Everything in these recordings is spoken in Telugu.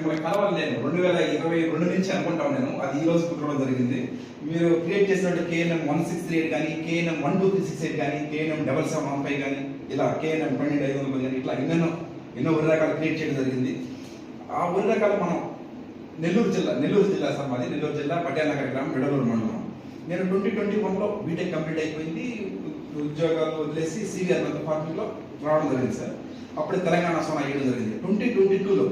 మిమ్మల్ని కలవాలి నేను రెండు వేల ఇరవై రెండు నుంచి అనుకుంటాను నేను అది ఈ రోజు కుదరడం జరిగింది. మీరు క్రియేట్ చేసినట్టు KNM one six three eight కానీ KNM one two three six eight కానీ KNM double seven one five కానీ ఇలా కేఎన్ఎం పన్నెండు ఐదు వందల కానీ ఇట్లా ఎన్నెన్నో ఎన్నో వరి రకాలు క్రియేట్ చేయడం జరిగింది. ఆ వరి రకాలు మనం నెల్లూరు జిల్లా నెల్లూరు జిల్లా సార్ మాది నెల్లూరు జిల్లా పట్యానగర్ గ్రామం విడలూరు మండలం. నేను ట్వంటీ ట్వంటీ వన్లో బీటెక్ కంప్లీట్ అయిపోయింది. ఉద్యోగాలు వదిలేసి సీనియర్ మెథడ్ పార్టీలో రావడం జరిగింది సార్. అప్పుడే తెలంగాణ సోనా వేయడం జరిగింది. ట్వంటీ ట్వంటీ టూలో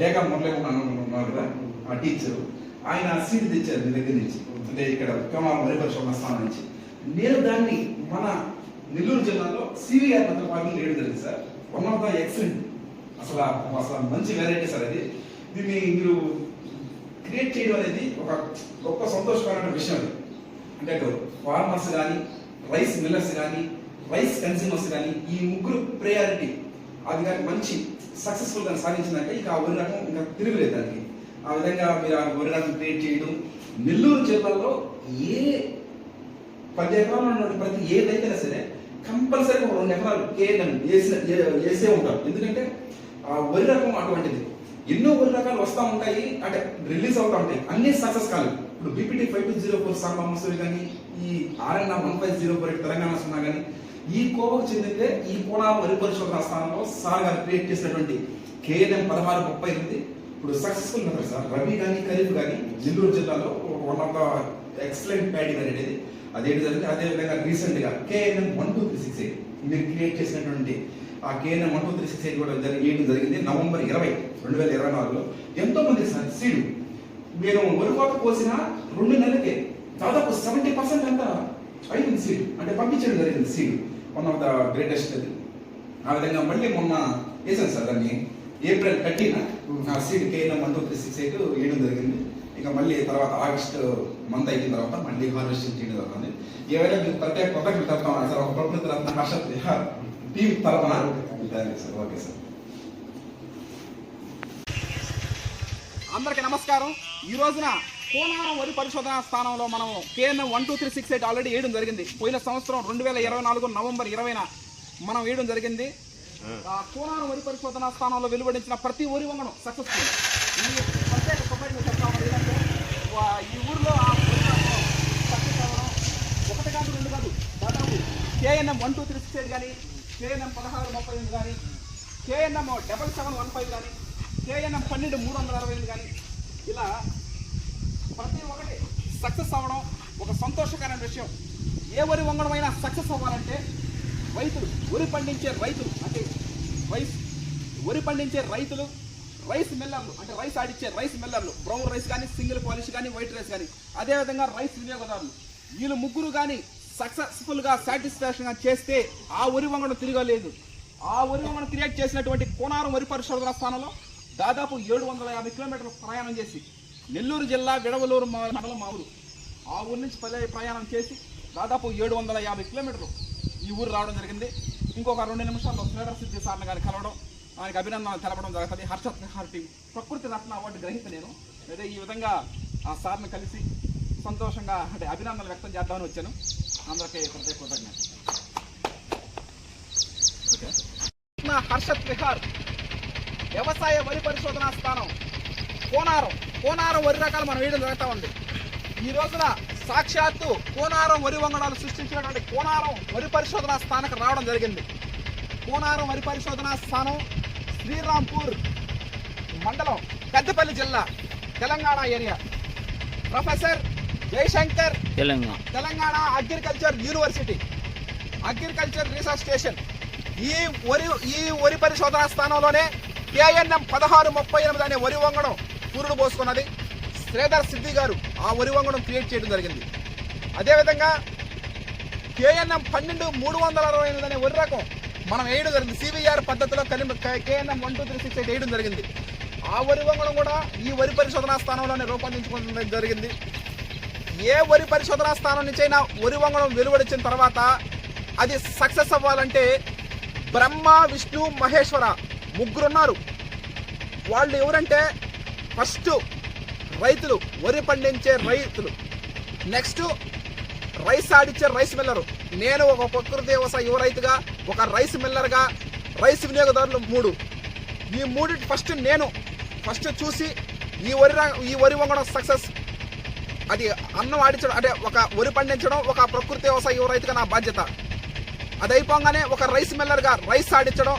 డేగా మురళీ ఉన్నారు కదా ఆ టీచరు ఆయన సీట్ తెచ్చారు మీ దగ్గర నుంచి. అంటే ఇక్కడ కమాల వరి స్థానం నుంచి. నేను దాన్ని మన నెల్లూరు జిల్లాలో సివిఆర్ మెథడ్ ఫార్మింగ్ వేయడం జరిగింది sir. One of the excellent అసలు అసలు మంచి వెరైటీ సార్ అది. దీన్ని మీరు క్రియేట్ చేయడం అనేది ఒక గొప్ప సంతోషకరమైన విషయం అది. అంటే ఫార్మర్స్ కానీ రైస్ మిల్లర్స్ కానీ రైస్ కన్స్యూమర్స్ కానీ ఈ ముగ్గురు ప్రయారిటీ అది కానీ మంచి సక్సెస్ఫుల్గా సాధించిందంటే ఇక ఆ వరి రకం ఇంకా తిరుగులేదు దానికి. ఆ విధంగా మీరు ఆ వరి రకం క్రియేట్ చేయడం నెల్లూరు జిల్లాలో ఏ పది ఎకరాలు ఉన్నటువంటి ప్రతి ఏదైతేనా సరే కంపల్సరీ ఒక రెండు ఎకరాలు కేఎన్ఎం వేసిన వేసే ఉంటారు. ఎందుకంటే ఆ వరి రకం అటువంటిది. ఎన్నో వరి రకాలు వస్తూ ఉంటాయి అంటే రిలీజ్ అవుతూ ఉంటాయి. అన్ని సక్సెస్ కాదు ఇప్పుడు BPT five two zero four Samba Masuri కానీ ఈ RNR one five zero four Telangana సున్నా కానీ ఈ కోవకు చెందితే ఈ కోణా వరి పరిశోధన స్థానంలో సార్ గారు క్రియేట్ చేసినటువంటి కేఎన్ఎం పదహారు ముప్పై ఎనిమిది. ఇప్పుడు సక్సెస్ఫుల్ మెథడ్ సార్. రబీ కానీ ఖరీఫ్ కానీ నెల్లూరు జిల్లాలో one of the excellent padding అనేది అదేంటి జరిగింది? అదే విధంగా రీసెంట్గా KNM one two three six eight మీరు క్రియేట్ చేసినటువంటి ఆ KNM one two three six eight కూడా జరిగేయడం జరిగింది. నవంబర్ ఇరవై రెండు వేల ఇరవై నాలుగులో. ఎంతో మంది సార్ సీడు. నేను వరుకోత కోసిన రెండు నెలలకే దాదాపు సెవెంటీ పర్సెంట్ అంతా అయింది సీడ్. అంటే పంపించడం జరిగింది seed. One of the greatest అది ఆ విధంగా మళ్ళీ మొన్న వేసాను సార్ దాన్ని. ఏప్రిల్ థర్టీన్ నా seed KNM one two three six eight వేయడం జరిగింది. ఇక మళ్ళీ తర్వాత ఆగస్ట్ మంత్ అయిన తర్వాత మళ్ళీ హార్వెస్టింగ్ చేయడం జరుగుతుంది. ఏవైనా మీకు ప్రత్యేక కొత్తగా చెప్తాను సార్ ఒక ప్రకృతి రత్న హర్ష టీం తరఫున సార్ ఓకే సార్. అందరికీ నమస్కారం. ఈ రోజున కోనారం వరి పరిశోధన స్థానంలో మనం KNM one two three six eight already వేయడం జరిగింది. పోయిన సంవత్సరం రెండు వేల ఇరవై నాలుగు నవంబర్ ఇరవైన మనం వేయడం జరిగింది. ఆ. కోనారం వరి పరిశోధన స్థానంలో వెలువడించిన ప్రతి వరి వంగడం సక్సెస్ఫుల్ ఈ ఊర్లో ఒకటి కాదు రెండు కాదు దాదాపు KNM one two three six eight కానీ కేఎన్ఎం పదహారు ముప్పై ఎనిమిది కానీ KNM double seven one five కానీ కేఎన్ఎం పన్నెండు మూడు వందల అరవై ఎనిమిది కానీ ఇలా ప్రతి ఒక్కటి సక్సెస్ అవ్వడం ఒక సంతోషకరమైన విషయం. ఏ వరి వంగడమైనా సక్సెస్ అవ్వాలంటే రైతులు వరి పండించే రైతులు అంటే రైస్ వరి పండించే రైతులు రైస్ మిల్లర్లు అంటే రైస్ ఆడిచ్చే రైస్ మిల్లర్లు బ్రౌన్ రైస్ కానీ సింగిల్ పాలిష్ కానీ వైట్ రైస్ కానీ అదేవిధంగా రైస్ వినియోగదారులు. వీళ్ళు ముగ్గురు కానీ సక్సెస్ఫుల్గా సాటిస్ఫాక్షన్గా చేస్తే ఆ వరి వంగడం తిరగలేదు. ఆ వరి వంగడం క్రియేట్ చేసినటువంటి కోనారం వరి పరిశోధన స్థానంలో దాదాపు ఏడు వందల యాభై కిలోమీటర్లు ప్రయాణం చేసి నెల్లూరు జిల్లా విడవలూరు మండలం మా ఊరు ఆ ఊరు నుంచి పదే ప్రయాణం చేసి దాదాపు ఏడు వందల యాభై కిలోమీటర్లు ఈ ఊరు రావడం జరిగింది. ఇంకొక రెండు నిమిషాల్లో శ్రీధర్ సిద్ధి సార్ని గారిని కలవడం ఆయనకు అభినందనలు తెలపడం జరుగుతుంది. హర్షత్ హార్టీ టీం ప్రకృతి రత్న అవార్డు గ్రహీత నేను. అదే ఈ విధంగా ఆ సార్ని కలిసి సంతోషంగా అంటే అభినందనలు వ్యక్తం చేద్దామని వచ్చాను. అందరికీ ప్రత్యేక కృతజ్ఞత హర్షత్ విహార్ వ్యవసాయ వరి పరిశోధనా స్థానం. కోనారం కోనారం వరి రకాలు మనం వేయడం జరుగుతూ ఉంది. ఈ రోజున సాక్షాత్తు కోనారం వరి వంగడాలు సృష్టించినటువంటి కోనారం వరి పరిశోధనా స్థానకు రావడం జరిగింది. కోనారం వరి పరిశోధనా స్థానం శ్రీరాంపూర్ మండలం పెద్దపల్లి జిల్లా Telangana area. Professor Jayashankar Telangana. Telangana agriculture university agriculture research station. ఈ వరి ఈ వరి పరిశోధన స్థానంలోనే కేఎన్ఎం పదహారు ముప్పై ఎనిమిది అనే వరి వంగడం సూర్యుడు పోసుకున్నది శ్రీధర్ సిద్ధి గారు. ఆ వరి క్రియేట్ చేయడం జరిగింది. అదేవిధంగా కేఎన్ఎం పన్నెండు మూడు వందల అరవై ఎనిమిది అనే వరి రకం మనం వేయడం జరిగింది. సివిఆర్ పద్ధతిలో కలిపి KNM one two three six eight వేయడం జరిగింది. ఆ వరి వంగడం కూడా ఈ వరి పరిశోధనా స్థానంలోనే రూపొందించుకోవడం జరిగింది. ఏ వరి పరిశోధనా స్థానం నుంచైనా వరి వంగడం వెలువడిచ్చిన తర్వాత అది సక్సెస్ అవ్వాలంటే బ్రహ్మ విష్ణు మహేశ్వర ముగ్గురున్నారు. వాళ్ళు ఎవరంటే ఫస్ట్ రైతులు వరి పండించే రైతులు. నెక్స్ట్ రైస్ ఆడిచ్చే రైస్ మిల్లరు. నేను ఒక ప్రకృతి వ్యవసాయ యువ రైతుగా ఒక రైస్ మిల్లర్గా రైస్ వినియోగదారులు మూడు. ఈ మూడింటి ఫస్ట్ నేను. ఫస్ట్ చూసి ఈ వరి ఈ వరి వంగడం సక్సెస్. అది అన్నం ఆడించడం అంటే ఒక వరి పండించడం ఒక ప్రకృతి వ్యవసాయ యువ రైతుగా నా బాధ్యత. అది అయిపోగానే ఒక రైస్ మిల్లర్గా రైస్ ఆడించడం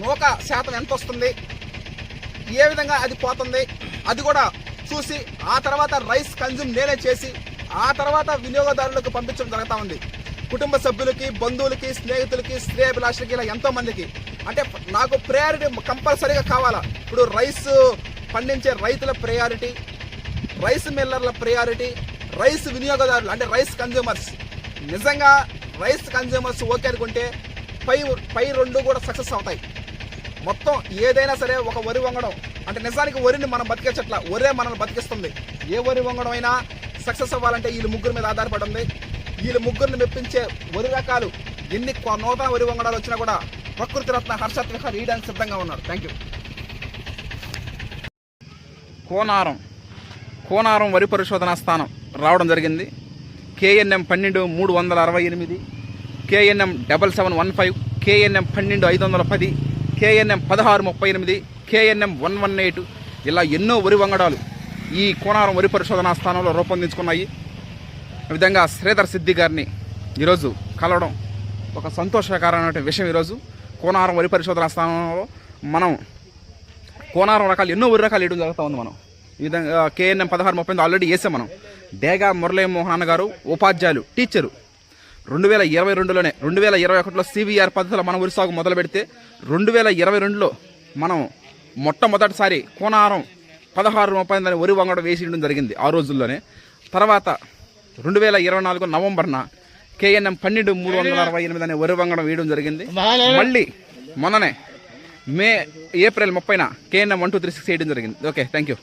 నూక శాతం ఎంత వస్తుంది ఏ విధంగా అది పోతుంది అది కూడా చూసి ఆ తర్వాత రైస్ కన్జ్యూమ్ నేనే చేసి ఆ తర్వాత వినియోగదారులకు పంపించడం జరుగుతూ ఉంది. కుటుంబ సభ్యులకి బంధువులకి స్నేహితులకి శ్రేయభిలాషులకి ఇలా ఎంతో మందికి. అంటే నాకు ప్రయారిటీ కంపల్సరీగా కావాలా? ఇప్పుడు రైస్ పండించే రైతుల ప్రయారిటీ రైస్ మిల్లర్ల ప్రయారిటీ రైస్ వినియోగదారులు అంటే రైస్ కన్జ్యూమర్స్ నిజంగా రైస్ కన్జ్యూమర్స్ ఓకే అనుకుంటే పై పై రెండు కూడా సక్సెస్ అవుతాయి. మొత్తం ఏదైనా సరే ఒక వరి వంగడం అంటే నిజానికి వరిని మనం బతికించట్ల వరే మనల్ని బతికిస్తుంది. ఏ వరి వంగడం అయినా సక్సెస్ అవ్వాలంటే వీళ్ళు ముగ్గురు మీద ఆధారపడి ఉంది. వీళ్ళు ముగ్గురిని మెప్పించే వరి రకాలు ఎన్ని కొ- నూతన వరి వంగడాలు వచ్చినా కూడా ప్రకృతి రత్న హర్షత్ విహార్ వేయడానికి సిద్ధంగా ఉన్నారు. Thank you Konaram. కోనారం వరి పరిశోధనా స్థానం రావడం జరిగింది. కేఎన్ఎం పన్నెండు మూడు వందల అరవై ఎనిమిది KNM double seven one five KNM పన్నెండు ఐదు వందల పది కేఎన్ఎం పదహారు ముప్పై ఎనిమిది కేఎన్ఎం వన్ వన్ ఎయిట్ ఇలా ఎన్నో వరి వంగడాలు ఈ కోనారం వరి పరిశోధనా స్థానంలో రూపొందించుకున్నాయి. ఈ విధంగా శ్రీధర్ సిద్ధి గారిని ఈరోజు కలవడం ఒక సంతోషకరమైన విషయం ఈరోజు. కోనారం వరి పరిశోధనా స్థానంలో మనం కోనారం రకాలు ఎన్నో వరి రకాలు వేయడం జరుగుతూ ఉంది మనం. ఈ విధంగా కేఎన్ఎం పదహారు ముప్పై ఎనిమిది ఆల్రెడీ వేసాం మనం. డేగా మురళీ మోహన్ గారు ఉపాధ్యాయులు టీచరు రెండు వేల ఇరవై రెండులోనే రెండు వేల ఇరవై ఒకటిలో సివిఆర్ పద్ధతిలో మనం వరి సాగు మొదలు పెడితే రెండు వేల ఇరవై రెండులో మనం మొట్టమొదటిసారి కోనారం పదహారు ముప్పై ఎనిమిది అని వరి వంగడం వేసేయడం జరిగింది ఆ రోజుల్లోనే. తర్వాత రెండు వేల ఇరవై నాలుగు నవంబర్న కేఎన్ఎం పన్నెండు మూడు వందల అరవై ఎనిమిది అనే వరి వంగడం వేయడం జరిగింది. మళ్ళీ మొన్ననే మే ఏప్రిల్ ముప్పైన KNM one two three six వేయడం జరిగింది. Okay thank you